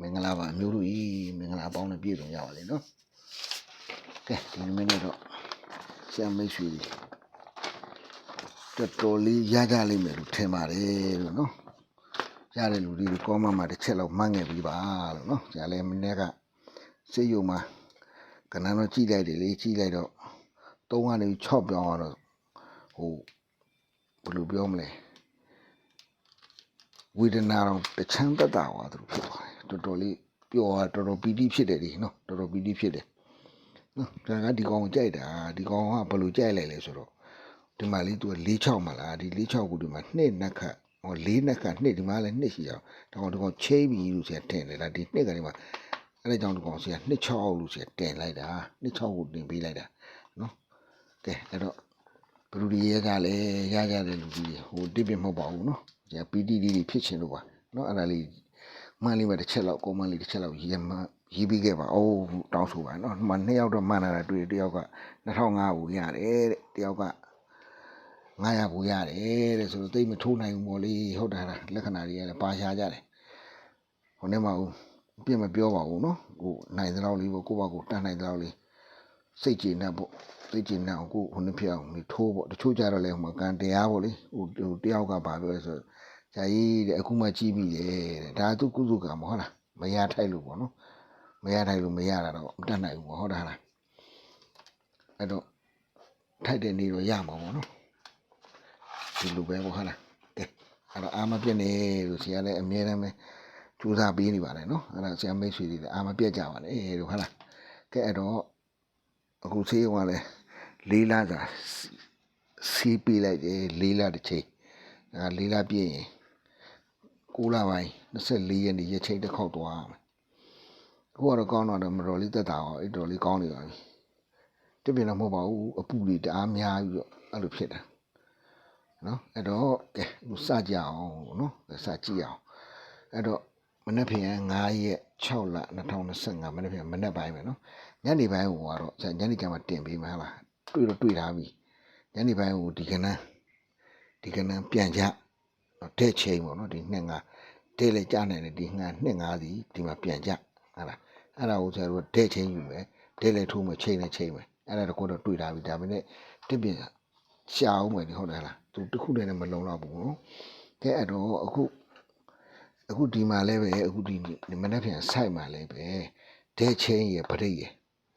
မင်္ဂလာပါအမျိုးတို့ဤမင်္ဂလာပေါင်းနဲ့ပြည့်စုံကြပါလေနော်ကဲဒီနေ့နေ့တော့ဆရာမိတ်ဆွေတွေတော်တော်လေးရကြလိမ့်မယ်လို့ထင်ပါတယ်လို့နော်ရတဲ့လူတွေကောမမှာတစ်ချက်လောက်မှန်းငယ်ပြီးပါလို့နော်ဆရာလည်းမနေ့ကစေယုံမှာကနန်းတော့ကြည့်လိုက်တယ်လေကြည့်လိုက်တော့သုံးကနေ6ပြောင်းတော့ဟိုဘယ်လိုပြောမလဲဝေဒနာတော့တချမ်းသက်တာပါသူတို့ဖြစ်သွားတယ် တော်တော်လေးပျော်တာတော်တော်ပီတိဖြစ်တယ်ဒီနော်တော်တော်ပီတိဖြစ်တယ်နော်ဒါကဒီကောင်ကိုကြိုက်တာဒီကောင်ကဘယ်လိုကြိုက်လိုက်လဲဆိုတော့ဒီမှာလေးသူက၄6မှာလားဒီ၄6ကိုဒီမှာနှစ်နှစ်ခတ်ဟော၄နှစ်ခတ်နှစ်ဒီမှာလည်းနှစ်ရှိအောင်ဒါကောင်ဒီကောင်ချိန်ပြီးလို့ဆရာတင်တယ်လားဒီနှစ်ကနေမှာအဲ့ဒါကြောင့်ဒီကောင်ဆရာနှစ်6လို့ဆရာတင်လိုက်တာနှစ်6ကိုတင်ပေးလိုက်တာနော်ကဲအဲ့တော့ဘလူတွေရဲကလည်းရကြတဲ့လူကြီးဟိုတိပင်မဟုတ်ပါဘူးနော်ဆရာပီတိလေးတွေဖြစ်ရှင်လို့ပါနော်အဲ့ဒါလေး မှန်လေးပဲတစ်ချက်လောက်ကိုမန်လေးတစ်ချက်လောက်ရေးမှရေးပြီးခဲ့ပါအိုးတောင်းဆိုပါနော်မှနှစ်ယောက်တော့မှန်လာတာတွေ့တယောက်က2005ကိုရတယ်တဲ့တယောက်က900ကိုရတယ်တဲ့ဆိုတော့သိမထိုးနိုင်ဘူးပေါ့လေဟုတ်တာလားလက္ခဏာတွေကလည်းပါရှားကြတယ်ဟိုနေ့မှဦးအပြစ်မပြောပါဘူးနော်ဟိုနိုင်သလောက်လေးပေါ့ကိုယ့်ဘာကိုတန်နိုင်သလောက်လေးစိတ်ကြည်နက်ပေါ့စိတ်ကြည်နက်အောင်ကိုဟိုနှစ်ဖြစ်အောင်နေထိုးပေါ့တချို့ကြတော့လဲဟိုမှာကံတရားပေါ့လေဟိုတယောက်ကဘာပြောလဲဆိုတော့ ဂျာကြီးတဲ့အခုမှကြည့်ပြီတဲ့ဒါသူကုသကမဟုတ်လားမရထိုက်လို့ပေါ့နော်မရထိုက်လို့မရတာတော့မတတ်နိုင်ဘူးပေါ့ဟုတ်တာလားအဲ့တော့ထိုက်တဲ့နေတော့ရမှာပေါ့နော်ဒီလိုပဲပေါ့ဟုတ်လားကဲအဲ့တော့အာမပြည့်နေလို့ဆရာလည်းအမြဲတမ်းပဲကြိုးစားပေးနေပါတယ်နော်အဲ့ဒါဆရာမိတ်ဆွေတွေလည်းအာမပြည့်ကြပါလေလို့ဟုတ်လားကဲအဲ့တော့အခုဆေးရုံကလည်းလေးလစာစီးပေးလိုက်တယ်လေးလတစ်ချိန်အဲလေးလပြည့်ရင် 9လပိုင်း24ရက်နေ့ရက်ချိန်တစ်ခေါက်သွားမယ်အခုကတော့ကောင်းတော့မတော်လေးတက်တာရောအဲ့တော်လေးကောင်းနေပါပြီတပြင်းတော့မဟုတ်ပါဘူးအပူတွေတအားများပြီးတော့အဲ့လိုဖြစ်တာနော်အဲ့တော့ကဲအခုစကြအောင်နော်စကြည့်အောင်အဲ့တော့မနေ့ဖြန်9ရက်6လ2025မနေ့ဖြန်မနေ့ပိုင်းပဲနော်ညနေပိုင်းဟိုကတော့ညနေကျမှတင်ပေးမှာဟာလားတွေ့တော့တွေ့ထားပြီညနေပိုင်းဟိုဒီကနန်းဒီကနန်းပြန်ကြ တော့တဲ့ချိန်ပေါ့နော်ဒီနှစ်ငါတဲ့လေကြားနိုင်တယ်ဒီငါနှစ်ငါစီဒီမှာပြန်ကြဟာလားအဲ့ဒါကိုဆရာတို့တဲ့ချိန်ယူမယ်တဲ့လေထိုးမယ်ချိန်နဲ့ချိန်မယ်အဲ့ဒါတကူတော့တွေ့ထားပြီဒါပေမဲ့တစ်ပြင်ရှာအောင်မယ်ဒီဟုတ်တယ်လားသူတစ်ခုတည်းနဲ့မလုံတော့ဘူးနော်ကဲအဲ့တော့အခုအခုဒီမှာလည်းပဲအခုဒီမနေ့ပြန်စိုက်မှာလည်းပဲတဲ့ချိန်ရပရိတ်ရ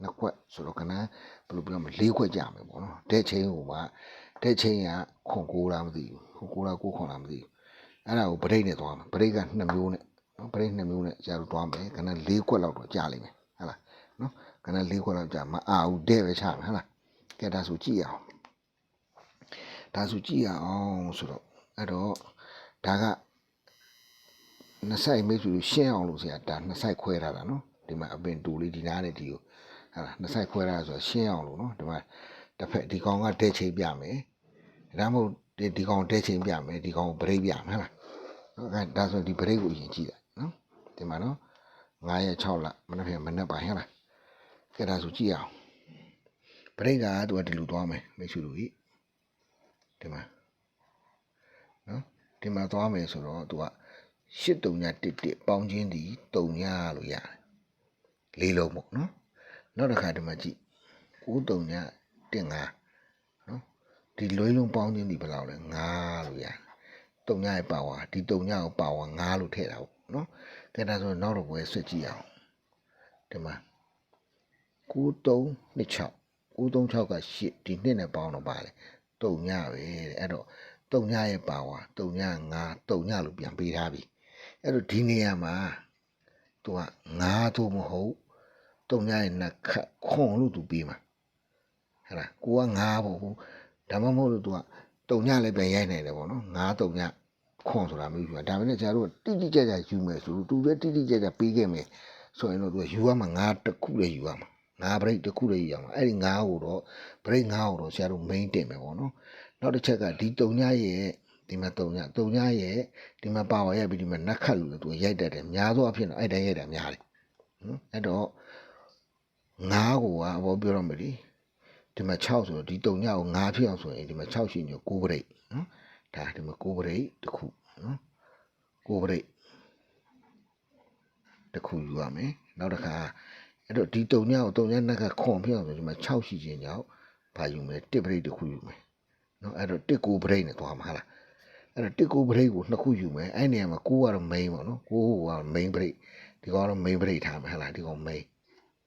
နှစ်ခွက်ဆိုတော့ကနန်းဘယ်လိုပြောမလဲလေးခွက်ကြမယ်ပေါ့နော်တဲ့ချင်းဟိုမှာတဲ့ချင်းကခွန်ကိုးလားမသိဘူးခွန်ကိုးလားကိုးခွန်လားမသိဘူး အဲ့ဒါကိုပရိတ်နဲ့သွားမယ်ပရိတ်ကနှစ်မျိုးနဲ့နော်ပရိတ်နှစ်မျိုးနဲ့ကြာတော့သွားမယ်ကနန်းလေးခွက်လောက်တော့ကြာလိမ့်မယ်ဟုတ်လားနော်ကနန်းလေးခွက်လောက်ကြာမအာဘူးတဲ့ပဲချမယ်ဟုတ်လားကဲဒါဆိုကြည့်အောင်ဒါဆိုကြည့်အောင်ဆိုတော့အဲ့တော့ဒါကနှစ်ဆိုင်မိတ်ဆွေရှင်းအောင်လို့ဆရာဒါနှစ်ဆိုင်ခွဲထားတာနော်ဒီမှာအပင်တူလေးဒီနားနဲ့ဒီကိုဟာလားနှစ်ဆိုင်ခွဲရဆိုရှင်းအောင်လို့နော်ဒီမှာတစ်ဖက်ဒီကောင်ကတဲချိန်ပြမယ်ဒါမှမဟုတ် ဒီဒီကောင်တဲချိန်ပြမယ်ဒီကောင်ဘရိတ်ပြမယ်ဟာလားနော်အဲဒါဆိုဒီဘရိတ်ကိုအရင်ကြည့်လိုက်နော်ဒီမှာနော်9ရက်6လမနေ့ကမနေ့ပိုင်းဟာလားကဲဒါဆိုကြည့်အောင်ဘရိတ်ကသူကဒီလိုသွားမယ်မိတ်ဆွေတို့ဤဒီမှာနော်ဒီမှာသွားမယ်ဆိုတော့သူက8တုံည11ပေါင်းချင်းဒီတုံညလို့ရတယ်လေးလုံးပေါ့နော်နောက်တစ်ခါဒီမှာကြည့်93ညတင်9နော် ဒီလွိလုံးပေါင်းခြင်းဒီဘယ်လောက်လဲ9လို့ရတယ်3ညရဲ့ပါဝါဒီ3ညကိုပါဝါ9လို့ထည့်တာပေါ့နော်ကဲဒါဆိုနောက်တော့ဘယ်ဆွတ်ကြည့်အောင်ဒီမှာ9326 936က8ဒီနှစ်နဲ့ပေါင်းတော့ပါလေ3ညပဲတဲ့အဲ့တော့3ညရဲ့ပါဝါ3ည9 3ညလို့ပြန်ပေးထားပြီအဲ့တော့ဒီနေရာမှာသူက9သို့မဟုတ်တုံညရဲ့နှက်ခတ်ခွန်လို့သူပြီးမှာဟဲ့လားကိုကငါးပေါ့ဟို ဒါမှမဟုတ်လို့သူကတုံညလည်းပြန်ရိုက်နိုင်တယ်ပေါ့နော်ငါးတုံညခွန်ဆိုတာမျိုးယူတာဒါပေမဲ့ကျတို့တိတိကျကျယူမယ်ဆိုလို့သူပဲတိတိကျကျပြီးခဲ့မယ်ဆိုရင်တော့သူကယူရမှာငါးတစ်ခုလည်းယူရမှာငါးဘရိတ်တစ်ခုလည်းယူရမှာအဲ့ဒီငါးကိုတော့ဘရိတ်ငါးကိုတော့ဆရာတို့ main တင်မယ်ပေါ့နော်နောက်တစ်ချက်ကဒီတုံညရဲ့ဒီမှာတုံညတုံညရဲ့ဒီမှာပါဝါရဲ့ပြီးဒီမှာနက်ခတ်လို့သူရိုက်တတ်တယ်များသောအားဖြင့်တော့အဲ့တိုင်းရိုက်တာများတယ်နော်အဲ့တော့ငါးကိုကဘောပြောရမယ်ဒီ ဒီမှာ6ဆိုတော့ဒီတုံညကိုငါးဖြစ်အောင်ဆိုရင်ဒီမှာ6ရှိည9ပရိတ်နော်ဒါဒီမှာ9ပရိတ်တစ်ခုနော်9ပရိတ်တစ်ခုယူရမယ်နောက်တစ်ခါအဲ့တော့ဒီတုံညကိုတုံညနက်ကခွန်ဖြစ်အောင်ဆိုဒီမှာ6ရှိခြင်းကြောင့်ဘာယူမလဲတစ်ပရိတ်တစ်ခုယူမယ်နော်အဲ့တော့တစ်ကိုပရိတ်နဲ့သွားမှာဟာလားအဲ့တော့တစ်ကိုပရိတ်ကိုနှစ်ခုယူမယ်အဲ့နေရာမှာကိုကတော့ main ပေါ့နော်ကိုက main ပရိတ်ဒီကောင်ကတော့ main ပရိတ်ထားမယ်ဟာလားဒီကောင် main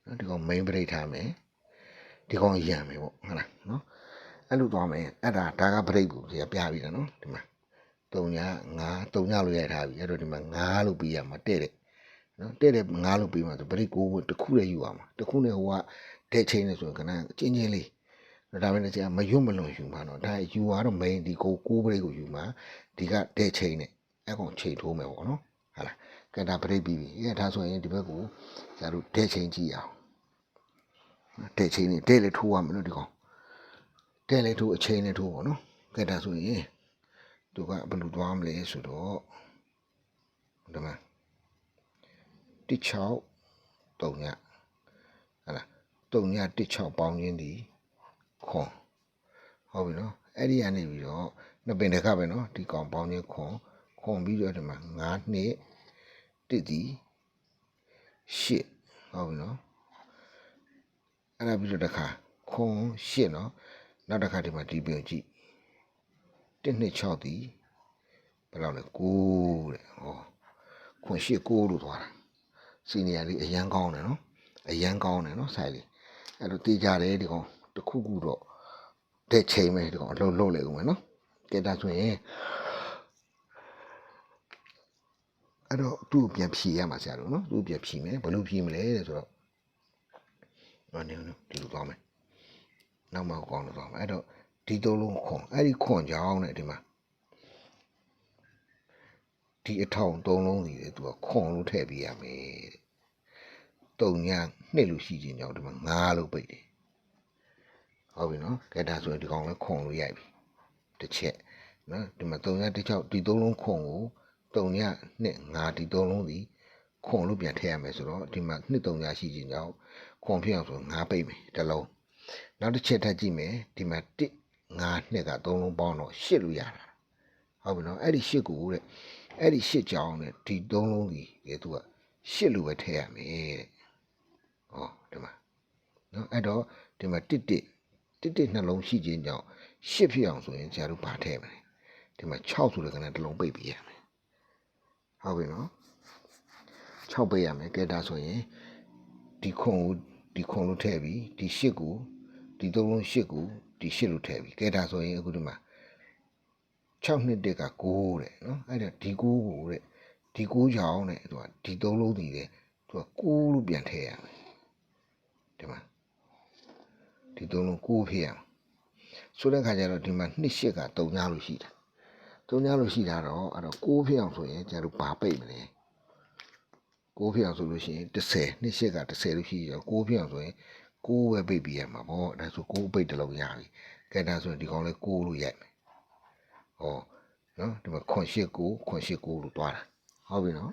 နော်ဒီကောင် main ပရိတ်ထားမယ် ဒီကောင်ရံမယ်ပေါ့ဟာလားနော်အဲ့လိုသွားမယ်အဲ့ဒါဒါကပရိတ်ကိုပြပြပြီးတယ်နော်ဒီမှာတုံည9တုံညလို့ရိုက်ထားပြီအဲ့တော့ဒီမှာ9လို့ပြီးရမှာတဲ့တဲ့နော်တဲ့တဲ့ငားလို့ပြီးမှဆိုပရိတ်ကိုဝင်တစ်ခုလည်းယူရမှာတစ်ခုနဲ့ဟိုကတဲ့ချင်းနေဆိုရင်ခဏအချင်းချင်းလေးဒါပေမဲ့ကြာမရွတ်မလွန်ယူမှာတော့ဒါယူရတော့ main ဒီကိုကိုပရိတ်ကိုယူမှာဒီကတဲ့ချင်းနဲ့အကောင်ချိန်ထိုးမယ်ပေါ့နော်ဟာလားကဲဒါပရိတ်ပြီးပြီအဲဒါဆိုရင်ဒီဘက်ကိုကျတို့တဲ့ချင်းကြည့်အောင် တဲ့ချင်းနဲ့တဲ့လေထိုးရမယ်လို့ဒီကောင်တဲ့လေထိုးအချင်းနဲ့ထိုးပေါ့နော်ကဲဒါဆိုရင်သူကဘယ်လိုသွားမလဲဆိုတော့ဒီမှာတစ်6 3ညဟလာ3ညတစ်6ပေါင်းခြင်းဒီခွန်ဟုတ်ပြီနော်အဲ့ဒီကနေပြီးတော့နှစ်ပင်တစ်ခါပဲနော်ဒီကောင်ပေါင်းခြင်းခွန်ခွန်ပြီးတော့ဒီမှာ9နှစ်တစ်ဒီ8ဟုတ်ပြီနော် အဲ့ဒါပြီးတော့တစ်ခါခွန်8နော်နောက်တစ်ခါဒီမှာဒီပင်ကြည့်1နှစ်6ဒီဘယ်လောက်လဲ9တဲ့ဟောခွန်8 9လို့သွားတာစီနီယာလေးအရန်ကောင်းတယ်နော်အရန်ကောင်းတယ်နော်ဆိုင်လေးအဲ့တော့တေးကြတယ်ဒီကောင်တစ်ခုခုတော့တဲ့ချိန်ပဲဒီကောင်အလုံးလုံးလေဦးမယ်နော်ကဲဒါဆိုရင်အဲ့တော့သူ့ကိုပြန်ဖြီရမှာဆရာတို့နော်သူ့ကိုပြန်ဖြီမယ်ဘယ်လိုဖြီမလဲတဲ့ဆိုတော့ ဟောနေနော်ဒီလိုသွားမယ်နောက်မှကောင်းလို့သွားမယ်အဲ့တော့ဒီသုံးလုံးခွန်အဲ့ဒီခွန်ကြောင်းနဲ့ဒီမှာဒီအထောင်သုံးလုံးစီလေသူကခွန်လို့ထည့်ပေးရမယ်တဲ့တုံညာနှစ်လို့ရှိခြင်းကြောင့်ဒီမှာငါးလို့ပိတ်တယ်ဟုတ်ပြီနော်ကဲဒါဆိုရင်ဒီကောင်လည်းခွန်လို့ရိုက်ပြီတစ်ချက်နော်ဒီမှာတုံညာတစ်ချောက်ဒီသုံးလုံးခွန်ကိုတုံညာနှစ်ငါးဒီသုံးလုံးစီခွန်လို့ပြန်ထည့်ရမယ်ဆိုတော့ဒီမှာနှစ်တုံညာရှိခြင်းကြောင့် ခွန်ဖြစ်အောင်ဆိုငါးပိတ်မယ်တစ်လုံးနောက်တစ်ချက်ထပ်ကြည့်မယ်ဒီမှာတစ်ငါးနှစ်ကသုံးလုံးပေါင်းတော့ရှစ်လို့ရတာဟုတ်ပြီနော်အဲ့ဒီရှစ်ကိုတဲ့အဲ့ဒီရှစ်ကြောင်းနဲ့ဒီသုံးလုံးကြီးလေသူကရှစ်လိုပဲထည့်ရမယ်တဲ့။ဟောဒီမှာနော်အဲ့တော့ဒီမှာတစ်တစ်တစ်တစ်နှလုံးရှိခြင်းကြောင့်ရှစ်ဖြစ်အောင်ဆိုရင်ဆရာတို့ဗာထည့်မယ်။ဒီမှာ6ဆိုတဲ့ကဏ္ဍတစ်လုံးပိတ်ပေးရမယ်။ဟုတ်ပြီနော်။6ပိတ်ရမယ်ကဲဒါဆိုရင် ဒီခွန်ကိုဒီခွန်လို့ထည့်ပြီးဒီရှစ်ကိုဒီသုံးလုံးရှစ်ကိုဒီရှစ်လို့ထည့်ပြီးကဲဒါဆိုရင်အခုဒီမှာ6နှစ်တက်က6တဲ့နော်အဲ့ဒါဒီ6ကိုတဲ့ဒီ6ချောင်းတဲ့သူကဒီ3လုံးတည်တဲ့သူက6လို့ပြန်ထည့်ရမယ်ဒီမှာဒီ3လုံး6ဖြစ်ရမယ်ဆိုတဲ့ခါကျတော့ဒီမှာ2ရှစ်က3ညလို့ရှိတာ3ညလို့ရှိတာတော့အဲ့တော့6ဖြစ်အောင်ဆိုရင်ကျတော့ဘာပိတ်မလဲ 6ဖြစ်အောင်ဆိုလို့ရှိရင်30 2ရှစ်က30လို့ရှိရော6ဖြစ်အောင်ဆိုရင်6ပဲပိတ်ပြရမှာပေါ့ဒါဆို6ပိတ်တစ်လုံးရပြီကဲဒါဆိုရင်ဒီကောင်လေး6လို့ရိုက်မယ်ဟောနော်ဒီမှာခွန်ရှိကိုခွန်ရှိကိုလို့တွားတာဟုတ်ပြီနော်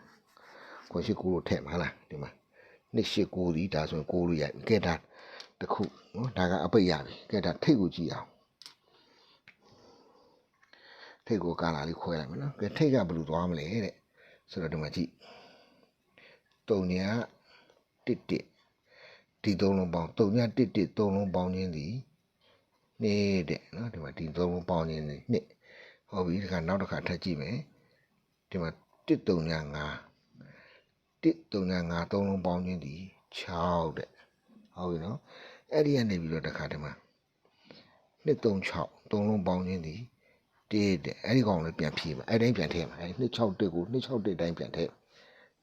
ခွန်ရှိကိုလို့ထည့်မှာလားဒီမှာနှစ်ရှိကိုဒီဒါဆိုရင်ကိုလို့ရိုက်ကဲဒါတခုနော်ဒါကအပိတ်ရပြီကဲဒါထိတ်ကိုကြည့်အောင်ထိတ်ကိုကာလာလေးခွဲလိုက်မယ်နော်ကဲထိတ်ကဘယ်လိုသွားမလဲတဲ့ဆိုတော့ဒီမှာကြည့် တုံညာတစ်တစ်ဒီသုံးလုံးပေါင်းတုံညာတစ်တစ်သုံးလုံးပေါင်းခြင်းဒီနေတဲ့နော်ဒီမှာဒီသုံးလုံးပေါင်းခြင်းဒီနှစ်ဟုတ်ပြီဒီခါနောက်တစ်ခါထပ်ကြည့်မယ်ဒီမှာ135 135သုံးလုံးပေါင်းခြင်းဒီ6တဲ့ဟုတ်ပြီနော်အဲ့ဒီကနေပြီးတော့တစ်ခါဒီမှာ236သုံးလုံးပေါင်းခြင်းဒီ1တဲ့အဲ့ဒီကောင်လည်းပြန်ဖြည့်ပါအဲ့တိုင်းပြန်ထည့်ပါအဲ့261ကို261တိုင်းပြန်ထည့်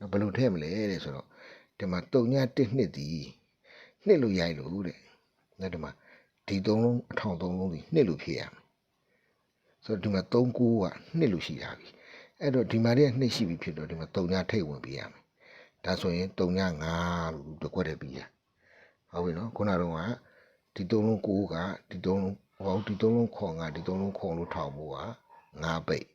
နော်ဘယ်လိုထည့်မလဲတဲ့ဆိုတော့ဒီမှာ3ည1နှစ်ဒီနှစ်လို့ရိုက်လို့တဲ့နော်ဒီမှာဒီသုံးလုံးအထောင်သုံးလုံးဒီနှစ်လို့ဖြည့်ရမယ်ဆိုတော့ဒီမှာ3ကူကနှစ်လို့ရှိတာပြီအဲ့တော့ဒီမှာတည်းကနှစ်ရှိပြီဖြစ်တော့ဒီမှာ3ညထိတ်ဝင်ပေးရမယ်ဒါဆိုရင်3ည5လို့တကွက်တည်းပြီးရဟုတ်ပြီနော်ခုနကတော့ကဒီ3လုံး9ကဒီ3လုံးဟောဒီ3လုံးခွန်ကဒီ3လုံးခွန်လို့ထောင်ဖို့က5ပိတ်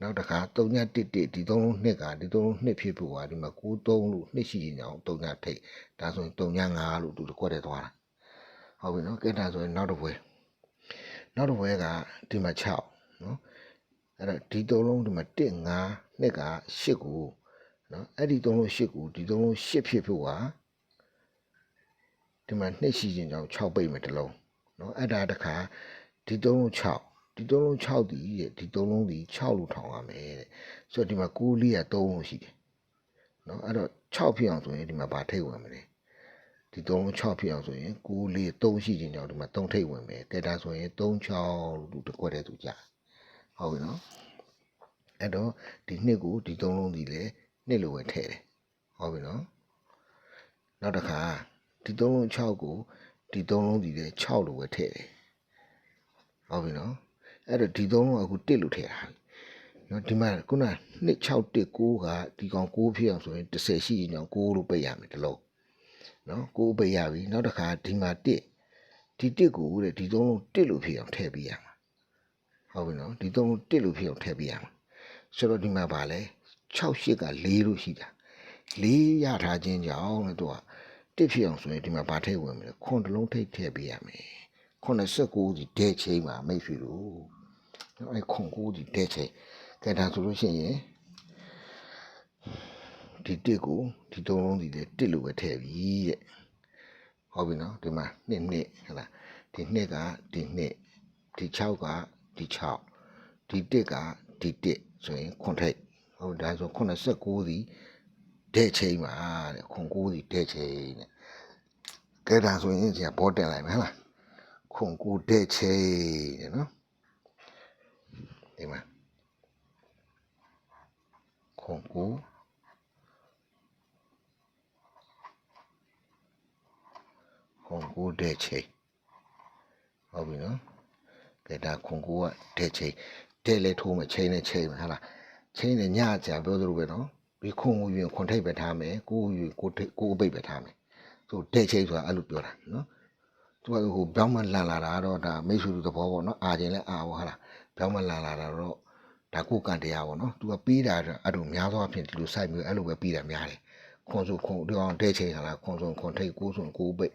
နောက်တစ်ခါ3ည1 1ဒီ3လုံး2ကဒီ3လုံး2ဖြစ်ဖို့ကဒီမှာ9 3လို့2ရှိရင်အောင်3ညထိတ်ဒါဆိုရင်3ည5လို့သူတကွက်တည်းသွားတာဟုတ်ပြီနော်ကဲဒါဆိုရင်နောက်တစ်ပွဲနောက်တစ်ပွဲကဒီမှာ6နော်အဲ့တော့ဒီသုံးလုံးဒီမှာ1 5နှစ်က8ကိုနော်အဲ့ဒီ3လုံး8ကိုဒီ3လုံး8ဖြစ်ဖို့ဟာဒီမှာနှစ်ရှိခြင်းကြောင့်6ပိတ်မယ်တစ်လုံးနော်အဲ့ဒါတခါဒီ3လုံး6 ဒီ3လုံး6ဒီတဲ့ဒီ3လုံးဒီ6လို့ထောင်ရမယ်တဲ့ဆိုတော့ဒီမှာ9လေးက3လုံးရှိတယ်နော်အဲ့တော့6ဖြစ်အောင်ဆိုရင်ဒီမှာဗာထိတ်ဝင်မယ်လေဒီ3လုံး6ဖြစ်အောင်ဆိုရင်9လေး3ရှိခြင်းကြောင့်ဒီမှာ3ထိတ်ဝင်မယ်ကဲဒါဆိုရင်3 6လို့တစ်ခွက်တည်းသူကြာဟုတ်ပြီနော်အဲ့တော့ဒီနှစ်ကိုဒီ3လုံးဒီလေနှစ်လို့ပဲထည့်တယ်ဟုတ်ပြီနော်နောက်တစ်ခါဒီ3လုံး6ကိုဒီ3လုံးဒီလေ6လို့ပဲထည့်တယ်ဟုတ်ပြီနော် အဲ့တော့ဒီ3လုံးအခု1လို့ထည့်တာနော်ဒီမှာခုန2619ကဒီကောင်6ဖြစ်အောင်ဆိုရင်30ရှိရင်ကြောင့်6လို့ပိတ်ရမယ်ဒီလုံးနော်6ပိတ်ရပြီနောက်တစ်ခါဒီမှာ1ဒီ1ကိုတဲ့ဒီ3လုံး1လို့ဖြစ်အောင်ထည့်ပေးရမှာဟုတ်ပြီနော်ဒီ3လုံး1လို့ဖြစ်အောင်ထည့်ပေးရမှာဆိုတော့ဒီမှာဗာလဲ6ရှစ်က4လို့ရှိတာ4ရထားခြင်းကြောင့်တဲ့သူကတစ်ဖြစ်အောင်ဆိုရင်ဒီမှာဗာထိတ်ဝင်မယ်ခွန်တလုံးထိတ်ထည့်ပေးရမယ်89ဒီဒဲချိန်မှာမိတ်ဆွေတို့ နော်အဲခွန်9ဒီဒဲချိန်ကဲဒါဆိုလို့ရှိရင်ဒီတစ်ကိုဒီသုံးလုံးဒီလေတစ်လို့ပဲထည့်ပြီတဲ့ဟုတ်ပြီနော်ဒီမှာနှစ်နှစ်ဟဲ့လားဒီနှစ်ကဒီနှစ်ဒီ6ကဒီ6ဒီတစ်ကဒီတစ်ဆိုရင်ခွန်ထိတ်ဟုတ်ဒါဆို89ဒီဒဲချိန်မှာတဲ့ခွန်9ဒီဒဲချိန်တဲ့ကဲဒါဆိုရင်じゃဘောတင်လိုက်မယ်ဟဲ့လားခွန်9ဒဲချိန်တဲ့နော် ဒီမှာခွန်9ခွန်9ဒဲချိန်ဟုတ်ပြီနော်ကဲဒါခွန်9ကဒဲချိန်ဒဲလေထိုးမယ်ချိန်နဲ့ချိန်မယ်ဟဲ့လားချိန်နဲ့ညကြံပြောသလိုပဲနော်ဒီခွန်ကိုယူရင်ခွန်ထိပ်ပဲထားမယ်ကိုကိုယူကိုထိပ်ကိုအပိတ်ပဲထားမယ်ဆိုဒဲချိန်ဆိုတာအဲ့လိုပြောတာနော်သူကဟိုပြောင်းမလန်လာတာတော့ဒါမိတ်ဆွေတို့သဘောပေါ့နော်အာခြင်းလဲအာပေါ့ဟာလား ပြောင်းမလန်လာတာတော့ဒါကိုကံတရားပေါ့နော်သူကပေးတာအဲ့လိုများသောအားဖြင့်ဒီလိုစိုက်မျိုးအဲ့လိုပဲပေးတာများတယ်ခွန်ဆိုခွန်ဒီအောင်ဒဲချိန်ဟာလားခွန်ဆိုခွန်ထိပ်ကိုဆိုကိုပိတ်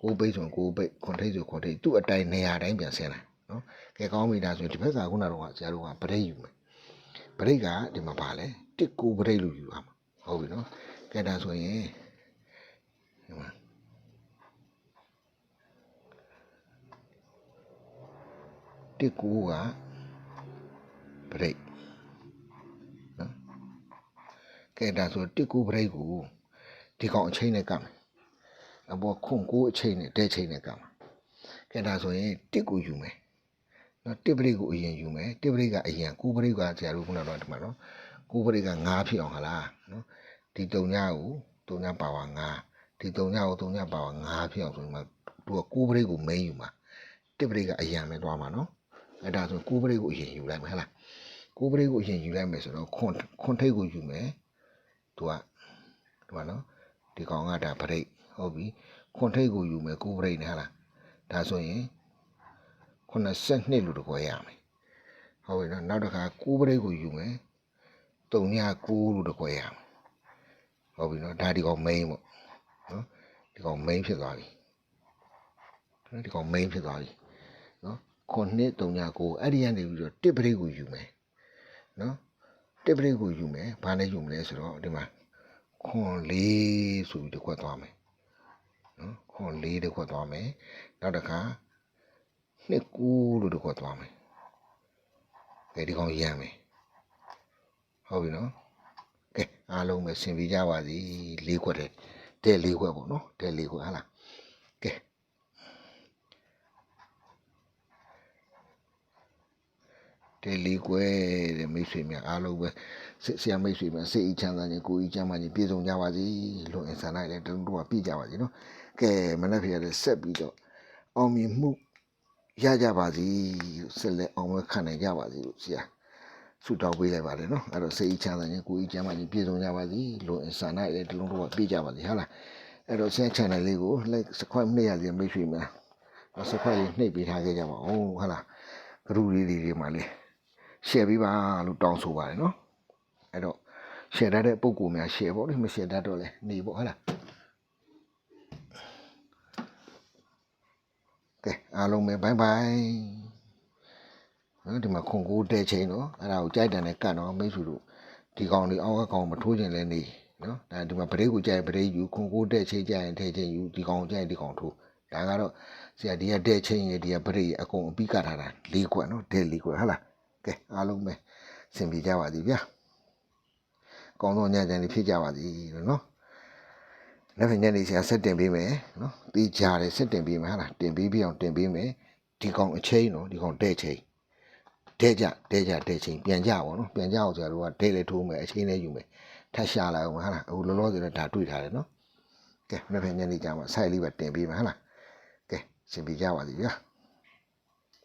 ကိုပိတ်ဆိုကိုပိတ်ခွန်ထိပ်ဆိုခွန်ထိပ်သူ့အတိုင်းနေရာတိုင်းပြန်ဆင်းလာနော်ကဲကောင်းပြီဒါဆိုဒီဘက်ကခုနကတော့ဆရာတို့ကပရိတ်ယူမယ်ပရိတ်ကဒီမှာပါလဲတစ်ကိုပရိတ်လို့ယူရမှာဟုတ်ပြီနော်ကဲဒါဆိုရင်ဒီမှာတစ်ကိုက ပရိတ်နော်ကဲဒါဆိုတစ်ကိုပရိတ်ကိုဒီကောင်အချိန်နဲ့ကမယ်အပေါ်ခွန်ကိုအချိန်နဲ့တဲချိန်နဲ့ကမှာကဲဒါဆိုရင်တစ်ကိုယူမယ်နော်တစ်ပရိတ်ကိုအရင်ယူမယ်တစ်ပရိတ်ကအရင်ကိုပရိတ်ကဆရာတို့ခုနကတော့ဒီမှာနော်ကိုပရိတ်က9ဖြစ်အောင်ဟလားနော်ဒီတုံညကိုတုံညပါဝါ9ဒီတုံညကိုတုံညပါဝါ9ဖြစ်အောင်ဆိုရင်မှသူကကိုပရိတ်ကိုမင်းယူမှာတစ်ပရိတ်ကအရင်ပဲသွားမှာနော်အဲ့ဒါဆိုကိုပရိတ်ကိုအရင်ယူလိုက်မယ်ဟလား ကိုပရိတ်ကိုအရင်ယူလိုက်မယ်ဆိုတော့ခွန်ခွန်ထိတ်ကိုယူမယ်သူကဒီမှာနော်ဒီကောင်ကဒါပရိတ်ဟုတ်ပြီခွန်ထိတ်ကိုယူမယ်ကိုပရိတ်နဲ့ဟလားဒါဆိုရင်82လို့တကွဲရမယ်ဟုတ်ပြီနော်နောက်တစ်ခါကိုပရိတ်ကိုယူမယ်တုံည9လို့တကွဲရမယ်ဟုတ်ပြီနော်ဒါဒီကောင် main ပေါ့နော်ဒီကောင် main ဖြစ်သွားပြီနော်ဒီကောင် main ဖြစ်သွားပြီနော်ခုနှစ်တုံည9အဲ့ဒီကနေပြီးတော့တစ်ပရိတ်ကိုယူမယ် နော်တစ်ပရိတ်ကိုယူမယ်ဘာနဲ့ယူမလဲဆိုတော့ဒီမှာခွန်လေးဆိုပြီးတစ်ခွက်သွားမယ်နော်ခွန်လေးတစ်ခွက်သွားမယ်နောက်တစ်ခါနှစ်ကူလို့တစ်ခွက်သွားမယ်ကဲဒီကောင်ရမ်းမယ်ဟုတ်ပြီနော်ကဲအားလုံးပဲဆင်ပြေကြပါစေလေးခွက်တဲ့တဲ့လေးခွက်ပေါ့နော်တဲ့လေးခွက်ဟာလားကဲ တဲ့လေးခွက်တဲ့မိတ်ဆွေများအားလုံးပဲဆရာမိတ်ဆွေများစိတ်အချမ်းသာခြင်းကိုယ်အချမ်းသာခြင်းပြည့်စုံကြပါစေလို့အင်ဆန်လိုက်လည်းတုံးတော့ပြည့်ကြပါစေနော်ကဲမနေ့ကလည်းဆက်ပြီးတော့အောင်မြင်မှုရကြပါစေဆက်လက်အောင်မခံနိုင်ကြပါစေလို့ဆရာဆုတောင်းပေးလိုက်ပါတယ်နော်အဲ့တော့စိတ်ချမ်းသာခြင်းကိုယ်ကြီးကျမ်းမာခြင်းပြည့်စုံကြပါစေလို့အင်ဆန်လိုက်လည်းတလုံးတော့ပြည့်ကြပါစေဟုတ်လားအဲ့တော့ဆင်း channel လေးကို like subscribe နှိပ်ရစီမိတ်ဆွေများ subscribe လေးနှိပ်ပေးထားခဲ့ကြပါဦးဟုတ်လားဂရုလေးတွေမှာလေး share ပေးပါလို့တောင်းဆိုပါတယ်နော်အဲ့တော့ share တတ်တဲ့ပုံကူများ share ပေါ့လေမ share တတ်တော့လဲနေပေါ့ဟုတ်လားကဲအားလုံးပဲ bye bye နော်ဒီမှာခွန်ကိုတဲချိန်နော်အဲ့ဒါကိုကြိုက်တယ်နဲ့ကတ်တော့မိတ်ဆွေတို့ဒီကောင်လေးအောက်ကကောင်မထိုးခြင်းလဲနေနော်ဒါဒီမှာဗရိတ်ကိုကြိုက်ဗရိတ်ယူခွန်ကိုတဲ့ချိန်ကြိုက်ရင်ထဲချင်းယူဒီကောင်ကြိုက်ဒီကောင်ထိုးဒါကတော့ဆရာဒီကတဲ့ချိန်ရဒီကဗရိတ်အကုန်အပြီးကထားတာ၄ခွက်နော်တဲ့၄ခွက်ဟုတ်လား ကဲအားလုံးပဲစင်ပြေကြပါသည်ဗျာကောင်းသောညချမ်းလေးဖြစ်ကြပါသည်လို့နော်လက်ဖက်ညနေဆရာဆက်တင်ပေးမယ်နော်တီးကြတယ်ဆက်တင်ပေးမယ်ဟာလားတင်ပေးပြအောင်တင်ပေးမယ်ဒီကောင်အချိန်နော်ဒီကောင်တဲ့ချိန်တဲ့ကြတဲ့ကြတဲ့ချိန်ပြန်ကြပါနော်ပြန်ကြအောင်ဆရာတို့ကတဲ့လေထိုးမယ်အချိန်လေးယူမယ်ထပ်ရှာလိုက်အောင်ဟာလားအခုလောလောဆယ်တော့ဒါတွေ့ထားတယ်နော်ကဲလက်ဖက်ညနေကြမှာစိုက်လေးပဲတင်ပေးမယ်ဟာလားကဲရှင်ပြကြပါစီဗျာ